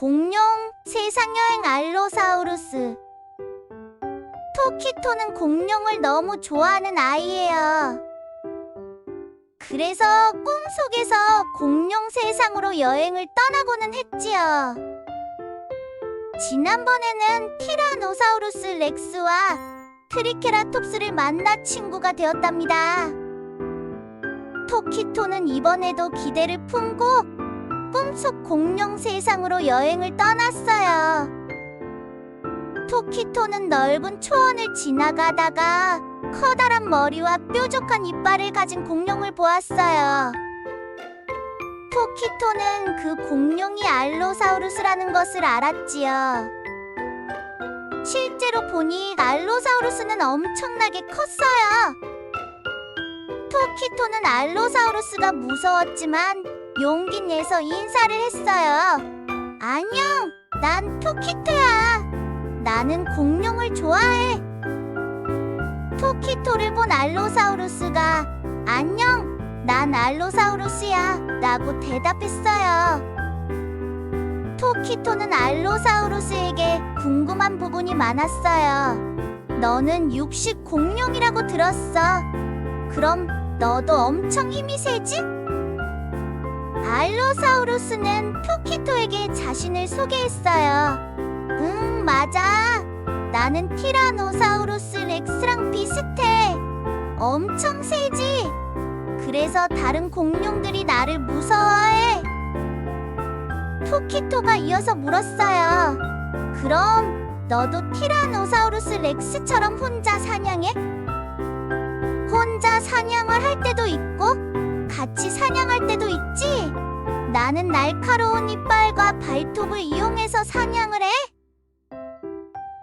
공룡 세상여행 알로사우루스 토키토는 공룡을 너무 좋아하는 아이예요. 그래서 꿈속에서 공룡 세상으로 여행을 떠나고는 했지요. 지난번에는 티라노사우루스 렉스와 트리케라톱스를 만나 친구가 되었답니다. 토키토는 이번에도 기대를 품고 꿈속 공룡 세상으로 여행을 떠났어요. 토키토는 넓은 초원을 지나가다가 커다란 머리와 뾰족한 이빨을 가진 공룡을 보았어요. 토키토는 그 공룡이 알로사우루스라는 것을 알았지요. 실제로 보니 알로사우루스는 엄청나게 컸어요. 토키토는 알로사우루스가 무서웠지만 용기 내서 인사를 했어요. 안녕, 난 토키토야. 나는 공룡을 좋아해. 토키토를 본 알로사우루스가 안녕, 난 알로사우루스야. 라고 대답했어요. 토키토는 알로사우루스에게 궁금한 부분이 많았어요. 너는 육식 공룡이라고 들었어. 그럼 너도 엄청 힘이 세지? 알로사우루스는 토키토에게 자신을 소개했어요. 응, 맞아. 나는 티라노사우루스 렉스랑 비슷해. 엄청 세지. 그래서 다른 공룡들이 나를 무서워해. 토키토가 이어서 물었어요. 그럼 너도 티라노사우루스 렉스처럼 혼자 사냥해? 혼자 사냥을 할때 나는 날카로운 이빨과 발톱을 이용해서 사냥을 해.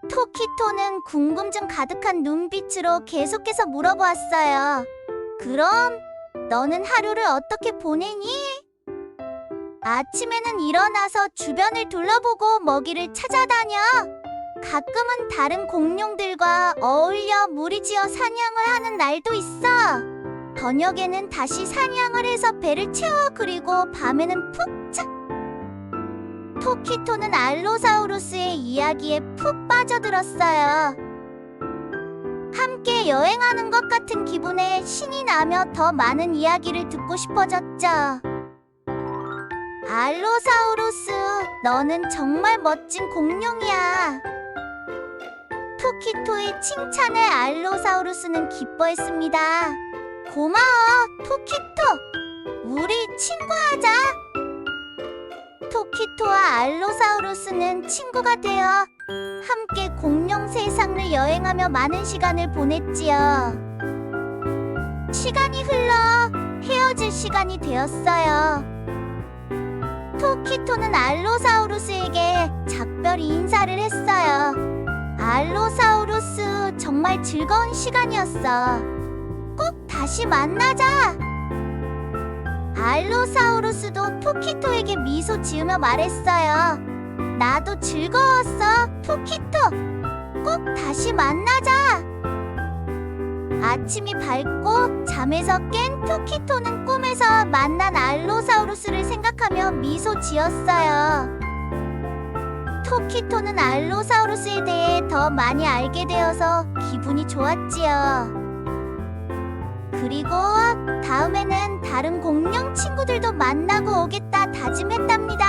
토키토는 궁금증 가득한 눈빛으로 계속해서 물어보았어요. 그럼 너는 하루를 어떻게 보내니? 아침에는 일어나서 주변을 둘러보고 먹이를 찾아다녀. 가끔은 다른 공룡들과 어울려 무리지어 사냥을 하는 날도 있어. 저녁에는 다시 사냥을 해서 배를 채워 그리고 밤에는 푹 자. 토키토는 알로사우루스의 이야기에 푹 빠져들었어요. 함께 여행하는 것 같은 기분에 신이 나며 더 많은 이야기를 듣고 싶어졌죠. 알로사우루스, 너는 정말 멋진 공룡이야. 토키토의 칭찬에 알로사우루스는 기뻐했습니다. 고마워, 토키토. 우리 친구하자. 토키토와 알로사우루스는 친구가 되어 함께 공룡 세상을 여행하며 많은 시간을 보냈지요. 시간이 흘러 헤어질 시간이 되었어요. 토키토는 알로사우루스에게 작별 인사를 했어요. 알로사우루스 정말 즐거운 시간이었어. 꼭 다시 만나자. 알로사우루스도 토키토에게 미소 지으며 말했어요. 나도 즐거웠어, 토키토. 꼭 다시 만나자. 아침이 밝고 잠에서 깬 토키토는 꿈에서 만난 알로사우루스를 생각하며 미소 지었어요. 토키토는 알로사우루스에 대해 더 많이 알게 되어서 기분이 좋았지요. 그리고 다음에는 다른 공룡 친구들도 만나고 오겠다 다짐했답니다.